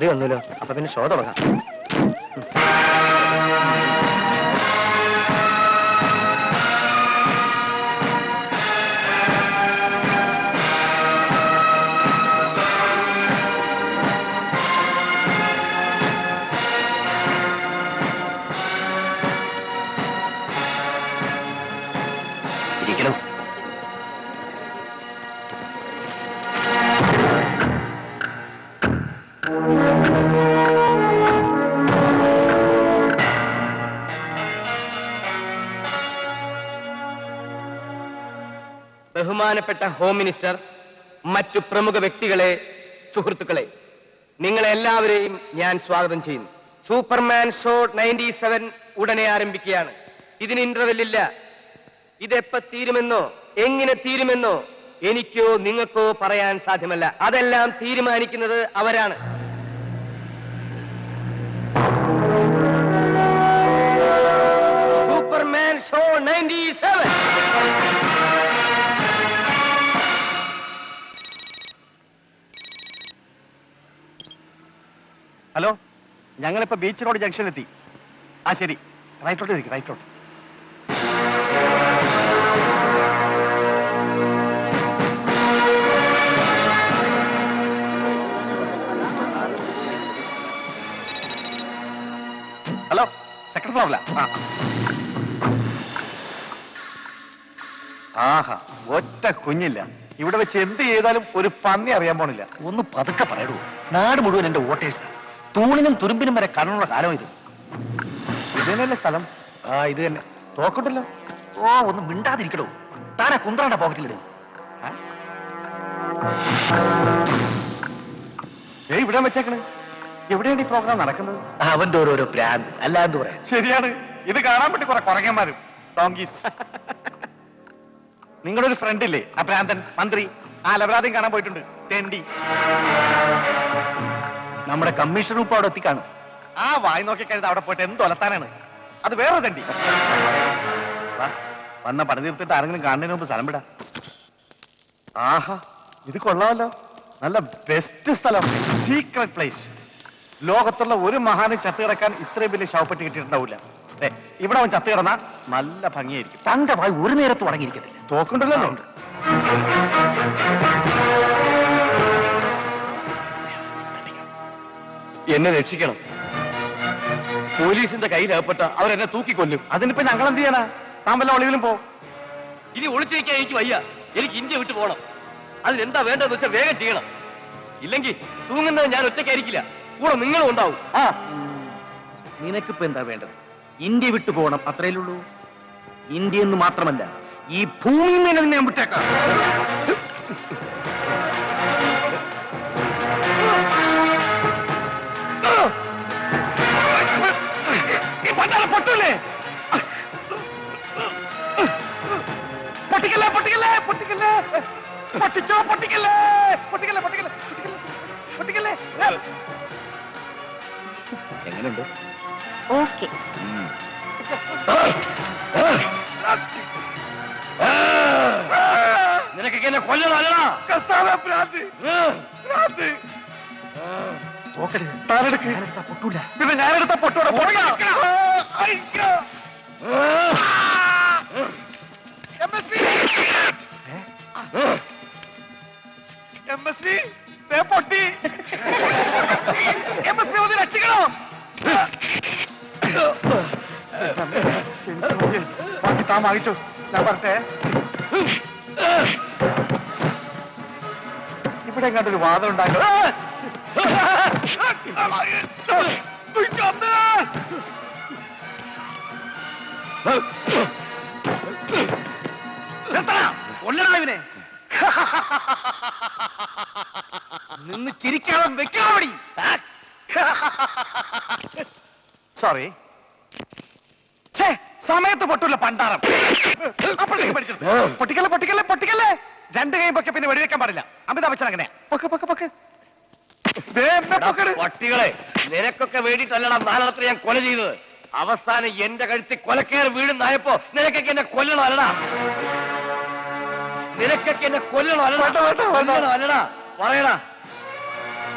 മന്ത്രി വന്നല്ലോ അപ്പൊ പിന്നെ ഷോ തുടങ്ങാം. ബഹുമാനപ്പെട്ട ഹോം മിനിസ്റ്റർ മറ്റു പ്രമുഖ വ്യക്തികളെ സുഹൃത്തുക്കളെ നിങ്ങളെ എല്ലാവരെയും ഞാൻ സ്വാഗതം ചെയ്യുന്നു. സൂപ്പർമാൻ ഷോ നയന്റി സെവൻ ഉടനെ ആരംഭിക്കുകയാണ്. ഇതിന് ഇന്റർവെല്ലില്ല ഇതെപ്പ തീരുമെന്നോ എങ്ങനെ തീരുമെന്നോ എനിക്കോ നിങ്ങൾക്കോ പറയാൻ സാധ്യമല്ല. അതെല്ലാം തീരുമാനിക്കുന്നത് അവരാണ്. സൂപ്പർമാൻ ഷോ നയന്റി ഹലോ ഞങ്ങളിപ്പോ ബീച്ച് റോഡ് ജംഗ്ഷനിലെത്തി ആ ശരി. റൈറ്റോട്ട് റൈറ്റോട്ട് ഹലോ സെക്കൻഡ് ഫ്ലോറില ആഹാ ഒറ്റ കുഞ്ഞില്ല. ഇവിടെ വെച്ച് എന്ത് ചെയ്താലും ഒരു പന്നി അറിയാൻ പോണില്ല. ഒന്ന് പതുക്കെ പറയടൂ. നാട് മുഴുവൻ എന്റെ വോട്ടേഴ്സ് തൂണിനും തുരുമ്പിനും വരെ കണ്ണുള്ള കാലം ഇത്. ഇത് സ്ഥലം? ആ ഇത് തന്നെ. തോക്കട്ടല്ലോ ഓ ഒന്ന് മിണ്ടാതിരിക്കടോ. താനാ കുന്ത്രാണ്ട പോക്കറ്റിൽ ഏ ഇവിടെ വെച്ചേക്കണ്. എവിടെയാണ് ഈ പ്രോഗ്രാം നടക്കുന്നത്? അവന്റെ ഓരോരോ പ്രാന്ത്. അല്ല പറയാം. ശരിയാണ്. ഇത് കാണാൻ പറ്റി കുറെ കുറങ്ങന്മാരും ഡോങ്കീസ് നിങ്ങളുടെ ഒരു ഫ്രണ്ട് ഇല്ലേ? ആ പ്രാന്തൻ മന്ത്രി. ആ ലവരാതെയും കാണാൻ പോയിട്ടുണ്ട്. തെണ്ടി. നമ്മുടെ കമ്മീഷൻ ഉപ്പ് അവിടെ എത്തിക്കാണ്. ആ വായി നോക്കി കഴിഞ്ഞാൽ അവിടെ പോയിട്ട് എന്ത് ഒലത്താനാണ്? അത് വേറെ തണ്ടി. വന്ന പണി തീർത്തിട്ട് ആരെങ്കിലും കാണുന്നതിന് മുമ്പ് സ്ഥലം വിടാ. ആഹാ ഇത് കൊള്ളാമല്ലോ. നല്ല ബെസ്റ്റ് സ്ഥലം സീക്രട്ട് പ്ലേസ് ലോകത്തുള്ള ഒരു മഹാനും ചത്ത് കിടക്കാൻ ഇത്രയും വലിയ ശവപ്പെട്ടി കിട്ടിയിട്ടുണ്ടാവില്ല. ഇവിടെ അവൻ ചത്ത് കിടന്നാ നല്ല ഭംഗിയായിരിക്കും. തന്റെ വായി ഒരു നേരത്ത് ഉടങ്ങിയിരിക്കത്തില്ല തോക്കുണ്ടല്ലോ. ഉണ്ട്. എന്നെ രക്ഷിക്കണം. പോലീസിന്റെ കയ്യിലകപ്പെട്ട അവരെന്നെ തൂക്കിക്കൊല്ലും. അതിനിപ്പോ ഞങ്ങൾ എന്ത് ചെയ്യാനാ? താൻ വല്ല ഒളിവിലും പോ. ഇനി ഒളിച്ചു വയ്ക്കാൻ എനിക്ക് വയ്യ. എനിക്ക് ഇന്ത്യ വിട്ടു പോകണം അതിനെന്താ വേണ്ടതെന്ന് വെച്ചാൽ വേഗം ചെയ്യണം. ഇല്ലെങ്കിൽ തൂങ്ങുന്നത് ഞാൻ ഒറ്റയ്ക്കായിരിക്കില്ല. കൂടെ നിങ്ങളും ഉണ്ടാവും. ആ. നിനക്കിപ്പോ എന്താ വേണ്ടത്? ഇന്ത്യ വിട്ടു പോകണം അത്രയേ ഉള്ളൂ. ഇന്ത്യ എന്ന് മാത്രമല്ല ഈ ഭൂമിയിൽ നിന്ന് ഞാൻ വിട്ടേക്കാം. പിന്നെ ഞാനെടുത്ത പൊട്ടോടെ എം എസ് പി പൊട്ടി. എം എസ് പി ഒന്ന് രക്ഷിക്കണോ. ബാക്കി താൻ വാങ്ങിച്ചു. ഞാൻ പറഞ്ഞേ ഇവിടെ എങ്ങാണ്ടൊരു വാദം ഉണ്ടായിരുന്നു ഇവനെ. നിന്ന് ചിരിക്കാതെ വെക്കാവടി സോറി സമയത്ത് പൊട്ടൂല പണ്ടാറം പൊട്ടിക്കല്ലേ പൊട്ടിക്കല്ലേ പൊട്ടിക്കല്ലേ? രണ്ട് കൈ പൊക്കെ പിന്നെ വെടിവെക്കാൻ പാടില്ല. അമിതാഭ് ബച്ചൻ അങ്ങനെ. പൊക്കെ പൊക്കെ പൊക്കെ. ദേ എന്നെ. പട്ടികളെ നിനക്കൊക്കെ വേണ്ടിയിട്ടല്ലടാ നാലെണ്ണത്തിന് ഞാൻ കൊല ചെയ്തത്. അവസാനം എന്റെ കഴുത്തിൽ കൊലക്കേർ വീഴുന്നായപ്പോ നിനക്കൊക്കെ എന്നെ കൊല്ലണം അല്ലടാ? നിനക്കൊക്കെ എന്നെ കൊല്ലണം അല്ലടാ? വേണ്ട, വേണ്ട, വേണ്ട. കൊല്ലണം അല്ലടാ? പറയടാ.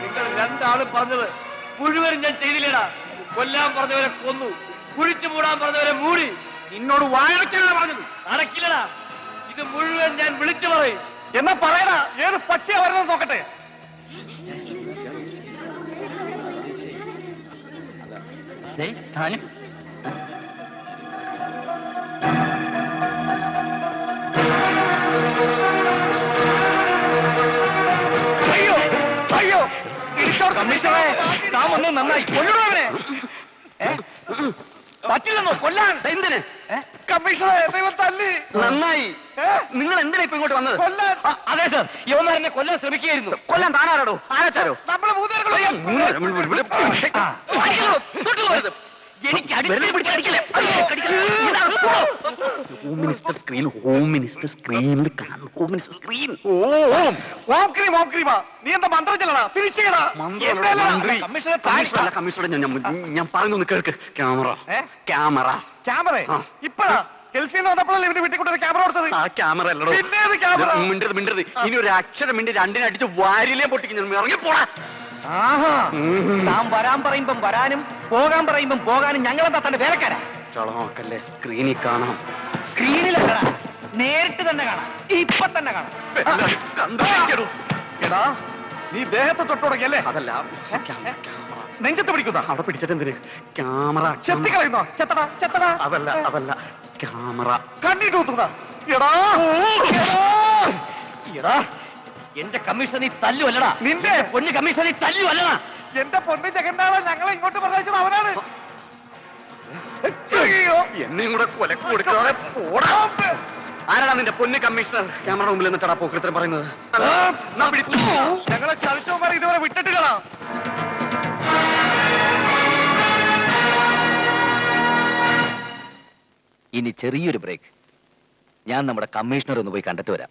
നിങ്ങൾ രണ്ടാളും പറഞ്ഞത് മുഴുവനും ഞാൻ ചെയ്തില്ലടാ. കൊല്ലാൻ പറഞ്ഞവരെ കൊന്നു കുഴിച്ചു മൂടാൻ പറഞ്ഞവരെ മൂടി. നിന്നോട് വാഴക്കല്ല പറഞ്ഞത്. നടക്കില്ലടാ. ഇത് മുഴുവൻ ഞാൻ വിളിച്ചു പറയും. എന്നാ പറയടാ ഏത് പട്ടിയ വരണം നോക്കട്ടെ. അയ്യോ അയ്യോ കമ്മീഷണറെ താൻ വന്ന് നന്നായി. കൊല്ലണോ അവനെ? പറ്റില്ലെന്നോ? കൊല്ലാൻ. എന്തിന്? നന്നായി നിങ്ങൾ എന്തിനാ ഇപ്പൊ ഇങ്ങോട്ട് വന്നത് അതെ സർ യവന്മാരെന്നെ കൊല്ലാൻ ശ്രമിക്കുകയായിരുന്നു കൊല്ലാൻ താനാരാടോ ആരാച്ചാരോ നമ്മളെ എനിക്ക് home minister screen home minister സ്ക്രീനിൽ കാണും ഹോം മിനിസ്റ്റർ സ്ക്രീൻ. ഓ ഓം ഓം ക്രീം ഓം ക്രീമാ നീ എന്താ മന്ത്രം ചെല്ലണ ഫിനിഷ് കമ്മീഷണർ കമ്മീഷണർ ഞാൻ പറയുന്നു കേൾക്ക്. ക്യാമറ. ക്യാമറ. ക്യാമറ. ഇപ്പഴാ? ഗൾഫിൽ വന്നപ്പോഴല്ലേ ഇവന്റെ വീട്ടിൽ കൂടെ ക്യാമറ കൊടുത്തത്? ആ ക്യാമറ അല്ലടോ? മിണ്ടരുത് മിണ്ടരുത്. ഇനി ഒരു അക്ഷരം മിണ്ടി രണ്ടിനടിച്ച് വാരിലേ പൊട്ടിക്കുന്നു. ഇറങ്ങി പോടാ ആഹാ. താൻ വരാൻ പറയുമ്പം വരാനും പോകാൻ പറയുമ്പം പോകാനും ഞങ്ങളെന്താ തന്റെ വേലക്കാരാ? ചളമാക്കല്ലേ സ്ക്രീനിൽ കാണാം. സ്ക്രീനിലല്ലടാ നേരിട്ട് തന്നെ കാണാം ഇപ്പൊ തന്നെ കാണാം. എടാ നീ ദേഹത്തെ തൊട്ടുടങ്ങിയല്ലേ അതല്ല നെഞ്ചത്ത് പിടിക്കുന്ന? അവിടെ പിടിച്ചിട്ട് എന്തിന്? ക്യാമറ ചെത്തി കളയുന്നോ? ചെത്തടാ ചെത്തടാ. അതല്ല അതല്ല ക്യാമറ. കണ്ണിട്ട് ഊത്തുന്ന എടാ എടാ. എന്റെ കമ്മീഷൻ നീ തല്ലുവല്ലടാ. നിന്റെ? പൊന്ന് കമ്മീഷൻ നീ തല്ലുവല്ലടാ. എന്റെ പൊന്ന് ജഗന്നാഥ ഞങ്ങളെ ഇങ്ങോട്ട് പറഞ്ഞത് അവനാണ്. എന്നെയും കൂടെ കൊലക്ക് കൊടുക്കാതെ പോടാ. ആരാണ് നിന്റെ പൊന്ന് കമ്മീഷണർ? ക്യാമറ മുമ്പിൽ നിന്നിട്ടാ പോക്കൃത്രം പറയുന്നത്. ഞങ്ങളെ ചതിച്ചവന്മാർ ഇതുവരെ വിട്ടിട്ടില്ലടാ. ഇനി ചെറിയൊരു ബ്രേക്ക്. ഞാൻ നമ്മുടെ കമ്മീഷണർ ഒന്ന് പോയി കണ്ടിട്ട് വരാം.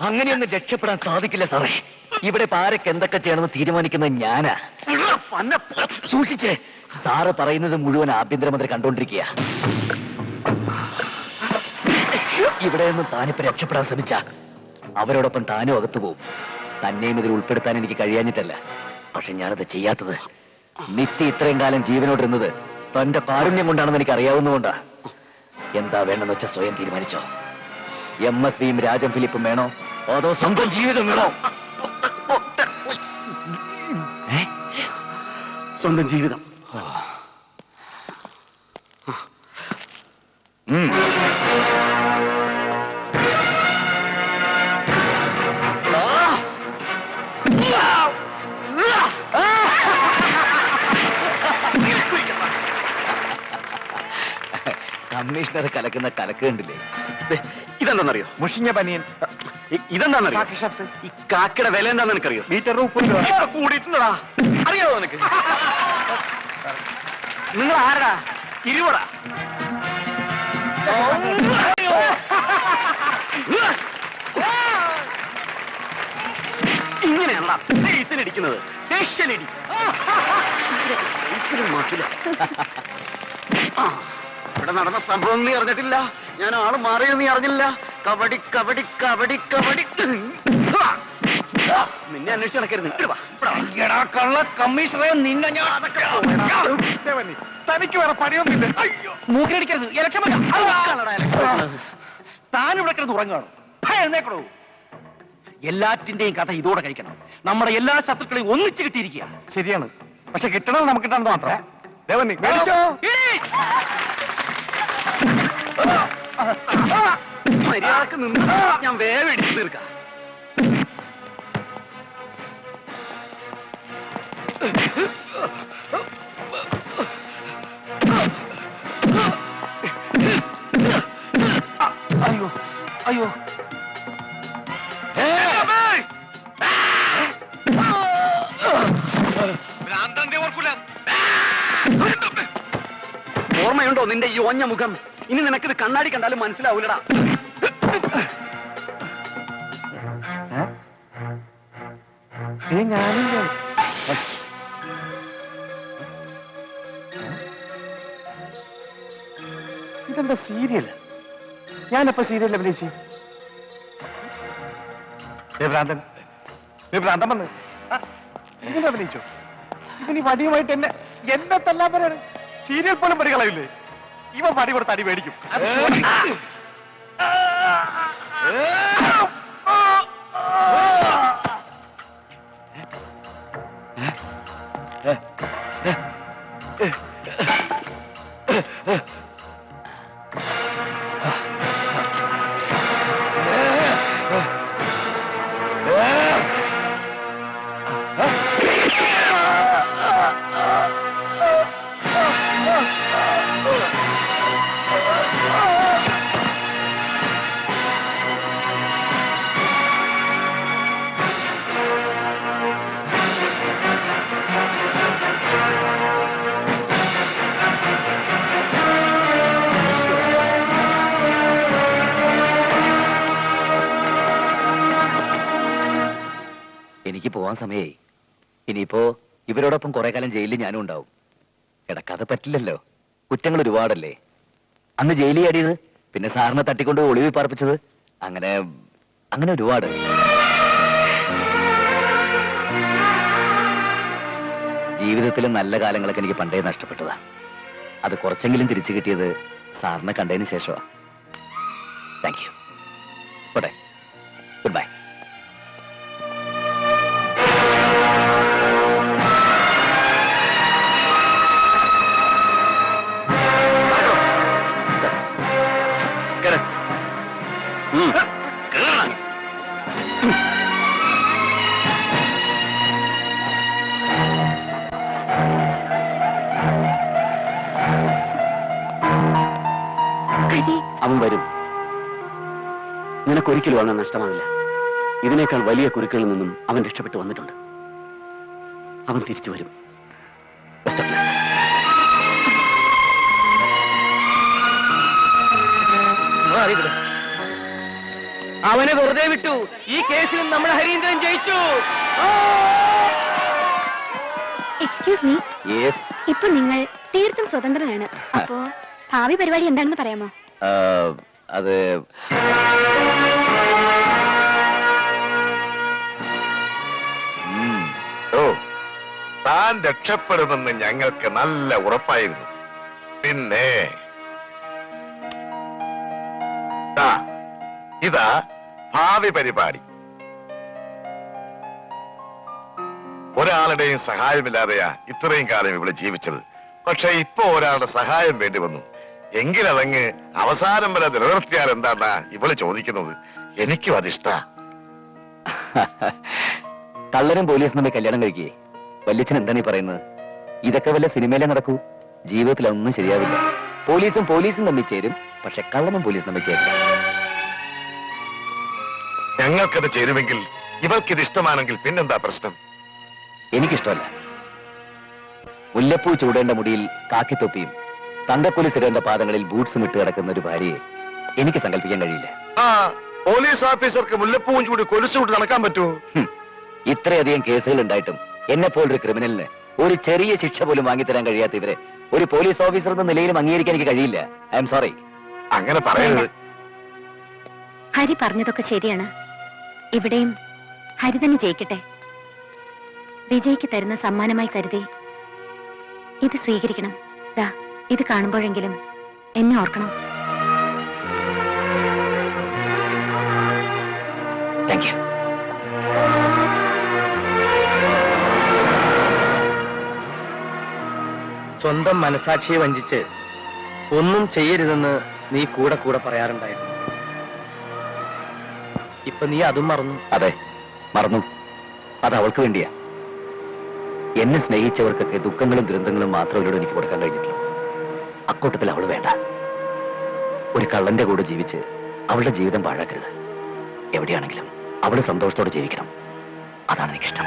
അങ്ങനെയൊന്നും രക്ഷപ്പെടാൻ സാധിക്കില്ല സാറേ. ഇവിടെ പാരക്ക് എന്തൊക്കെ ചെയ്യണമെന്ന് തീരുമാനിക്കുന്നത് ഞാനാ. സൂക്ഷിച്ചേ. സാറ് പറയുന്നത് മുഴുവൻ ആഭ്യന്തരമന്ത്രി കണ്ടോണ്ടിരിക്കുക ഇവിടെ നിന്നും താനിപ്പോ രക്ഷപ്പെടാൻ ശ്രമിച്ച. അവരോടൊപ്പം താനും അകത്തു പോവും. തന്നെയും ഇതിൽ ഉൾപ്പെടുത്താൻ എനിക്ക് കഴിയാഞ്ഞിട്ടല്ല. പക്ഷെ ഞാനത് ചെയ്യാത്തത്. നിത്യ ഇത്രയും കാലം ജീവനോടിരുന്നത് തന്റെ കാരുണ്യം കൊണ്ടാണെന്ന് എനിക്ക് അറിയാവുന്നതുകൊണ്ടാ എന്താ വേണ്ടെന്ന് വെച്ചാൽ സ്വയം തീരുമാനിച്ചോ. എം എസ് വിയും രാജം ഫിലിപ്പും വേണോ? അതോ സ്വന്തം ജീവിതം വേണോ? സ്വന്തം ജീവിതം. കമ്മീഷണർ കലക്കുന്ന കലക്ക് കണ്ടില്ലേ? ഇതെന്താണെന്നറിയോ മുഷിഞ്ഞ പനിയൻ. ഇതെന്താണെന്നറിയോ കാക്കി ഷർട്ട് ഈ കാക്കയുടെ വില എന്താന്ന് എനിക്കറിയോ? മീറ്റർ കൂടിയിട്ടുണ്ടടാ. അറിയാവോ നിനക്ക്? നിങ്ങൾ ആരടാ ഇരുപടാ ഇങ്ങനെയാണടാ ഫേസിലടിക്കുന്നത് ഫേഷ്യലടി ഫേസിലും ആ, ഇവിടെ നടന്ന സംഭവം നീ അറിഞ്ഞിട്ടില്ല. ഞാൻ ആൾ മാറിയത് നീ അറിഞ്ഞില്ല. കബഡി കബഡി കബഡി കബഡി നിന്നെ അന്വേഷിച്ച് നടക്കരുത്. കള്ള കമ്മീഷണറെ നിന്നെ ഞാൻ തനിക്ക് വേറെ പണിയൊന്നുമില്ല. അയ്യോ. മൂക്കിലടിക്കരുത്. ഇലക്ഷൻ? താൻ ഇവിടെ കിടന്ന് ഉറങ്ങുകയാണോ. എഴുന്നേക്കണോ. എല്ലാറ്റിന്റെയും കഥ ഇതോടെ കഴിക്കണം. നമ്മുടെ എല്ലാ ശത്രുക്കളെയും ഒന്നിച്ച് കിട്ടിയിരിക്കുക ശരിയാണ്. പക്ഷെ കിട്ടണത് നമുക്ക് കിട്ടാൻ മാത്രം. ദേവനി മേടിച്ചോ. മര്യാദയ്ക്ക് നിന്ന് ഞാൻ വേഗം ഇടിച്ചു തീർക്കാം. അയ്യോ അയ്യോ. ഓർമ്മയുണ്ടോ നിന്റെ ഈ ഓഞ്ഞ മുഖം? ഇനി നിനക്കിത് കണ്ണാടി കണ്ടാലും മനസ്സിലാവൂലടാ. ഇതെന്താ സീരിയൽ? ഞാനപ്പോ സീരിയൽ അഭിനയിച്ചു? ഭ്രാന്തൻ. ഭ്രാന്തൻ വന്ന്. അഭിനയിച്ചു? ഇവന് ഈ വടിയുമായിട്ട് എന്നെ എന്നെ തല്ലാൻ പറയാണ് സീരിയൽ പോലും പടി കളയില്ലേ ഇവ പടി കൊടുത്ത് അടി മേടിക്കും. പോവാൻ സമയമായി ഇനിയിപ്പോ ഇവരോടൊപ്പം കുറെ കാലം ജയിലിൽ ഞാനും ഉണ്ടാവും. കിടക്കാതെ പറ്റില്ലല്ലോ. കുറ്റങ്ങൾ ഒരുപാടല്ലേ. അന്ന് ജയിലിൽ അടിയത് പിന്നെ സാറിനെ തട്ടിക്കൊണ്ട് ഒളിവിൽ പാർപ്പിച്ചത്? അങ്ങനെ അങ്ങനെ ഒരുപാട്. ജീവിതത്തിലെ നല്ല കാലങ്ങളൊക്കെ എനിക്ക് പണ്ടേ നഷ്ടപ്പെട്ടതാ. അത് കുറച്ചെങ്കിലും തിരിച്ചു കിട്ടിയത് സാറിനെ കണ്ടതിന് ശേഷമാ താങ്ക് യു ഓട്ടെ ഗുഡ് ബൈ നിനക്കൊരിക്കലും അവനെ നഷ്ടമാവില്ല. ഇതിനേക്കാൾ വലിയ കുരുക്കളിൽ നിന്നും അവൻ രക്ഷപ്പെട്ടു വന്നിട്ടുണ്ട്. അവൻ തിരിച്ചു വരും. അവനെ വെറുതെ വിട്ടു. ഈ കേസിൽ നമ്മുടെ ഹരീന്ദ്രൻ ജയിച്ചു. എക്സ്ക്യൂസ് മീ Yes, ഇപ്പൊ നിങ്ങൾ തീർത്തും സ്വതന്ത്രനാണ്. അപ്പോ ഭാവി പരിപാടി എന്താണെന്ന് പറയാമോ? ആ, അത് താൻ രക്ഷപ്പെടുമെന്ന് ഞങ്ങൾക്ക് നല്ല ഉറപ്പായിരുന്നു. പിന്നെ ഇതാ ഭാവി പരിപാടി. ഒരാളുടെയും സഹായമില്ലാതെയാ ഇത്രയും കാലം ഇവിടെ ജീവിച്ചത്. പക്ഷെ ഇപ്പൊ ഒരാളുടെ സഹായം വേണ്ടി വന്നു. എങ്കിലതങ്ങ് അവസാനം വരെ നിലനിർത്തിയാൽ എന്താണ്ടാ ഇവൾ ചോദിക്കുന്നത്? എനിക്കും അതിഷ്ട. കള്ളനും പോലീസും തമ്മിൽ കല്യാണം കഴിക്കേ. വല്യച്ഛൻ എന്താണ് ഈ പറയുന്നത്? ഇതൊക്കെ വല്ല സിനിമയിലെ നടക്കൂ? ജീവിതത്തിൽ ഒന്നും ശരിയാവില്ല. പോലീസും പോലീസും തമ്മിൽ ചേരും പക്ഷെ കള്ളനും പോലീസും തമ്മിൽ ചേരില്ല. ഞങ്ങൾക്കത് ചേരുമെങ്കിൽ ഇവർക്കിത് ഇഷ്ടമാണെങ്കിൽ പിന്നെന്താ പ്രശ്നം? എനിക്കിഷ്ടമല്ല. മുല്ലപ്പൂ ചൂടേണ്ട മുടിയിൽ കാക്കിത്തൊപ്പിയും തങ്കക്കൊലിസിടേണ്ട പാദങ്ങളിൽ ബൂട്ട്സും ഇട്ട് കിടക്കുന്ന ഒരു ഭാര്യയെ എനിക്ക് സങ്കല്പിക്കാൻ കഴിയില്ല. ആ പോലീസ് ഓഫീസർക്ക് മുല്ലപ്പൂവും ചൂടി കൊലുസുവിട്ട് നടക്കാൻ പറ്റുമോ? ഹും, ഇത്രയധികം കേസുകൾ ഉണ്ടായിട്ടും എന്നെ പോലൊരു ക്രിമിനലിന് ഒരു ചെറിയ ശിക്ഷ പോലും വാങ്ങിത്തരാൻ കഴിയാത്ത ഇവരെ ഒരു പോലീസ് ഓഫീസർ എന്ന നിലയിലും അംഗീകരിക്കാൻ എനിക്ക് കഴിയില്ല. I'm sorry. അങ്ങനെ പറയരുത്. ഹരി പറഞ്ഞതൊക്കെ ശരിയാണ്. ഇവിടെയും ഹരി തന്നെ ജയിക്കട്ടെ. വിജയ്ക്ക് തരുന്ന സമ്മാനമായി കരുതി ഇത് സ്വീകരിക്കണം. ദാ. ഇത് കാണുമ്പോഴെങ്കിലും എന്നെ ഓർക്കണം. താങ്ക് യു സ്വന്തം മനസാക്ഷിയെ വഞ്ചിച്ച് ഒന്നും ചെയ്യരുതെന്ന് നീ കൂടെ കൂടെ പറയാറുണ്ടായിരുന്നു. ഇപ്പൊ നീ അതും മറന്നു. അതെ മറന്നു. അത് അവൾക്ക് വേണ്ടിയാ. എന്നെ സ്നേഹിച്ചവർക്കൊക്കെ ദുഃഖങ്ങളും ദുരന്തങ്ങളും മാത്രം അവരോട് എനിക്ക് കൊടുക്കാൻ കഴിഞ്ഞിട്ടുള്ളൂ. അക്കൂട്ടത്തിൽ അവൾ വേണ്ട. ഒരു കള്ളന്റെ കൂടെ ജീവിച്ച് അവളുടെ ജീവിതം പാഴാക്കരുത്. എവിടെയാണെങ്കിലും അവൾ സന്തോഷത്തോടെ ജീവിക്കണം. അതാണ് എനിക്കിഷ്ടം.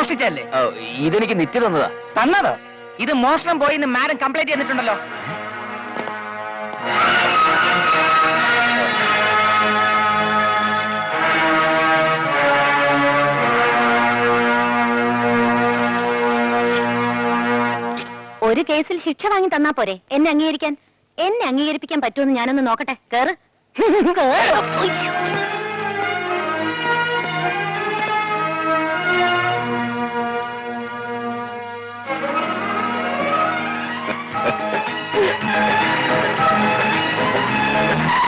മോഷ്ടിച്ചല്ലേ ഓ, ഇതെനിക്ക് നിത്യ തന്നതാ. തന്നത്? ഇത് മോഷണം പോയി എന്ന് മാഡം കംപ്ലൈന്റ് ചെയ്തിട്ടുണ്ടല്ലോ. ഒരു കേസിൽ ശിക്ഷ വാങ്ങി തന്നാ പോരെ. എന്നെ അംഗീകരിക്കാൻ. എന്നെ അംഗീകരിപ്പിക്കാൻ പറ്റുമെന്ന് ഞാനൊന്ന് നോക്കട്ടെ. കേറ്. കേറ്.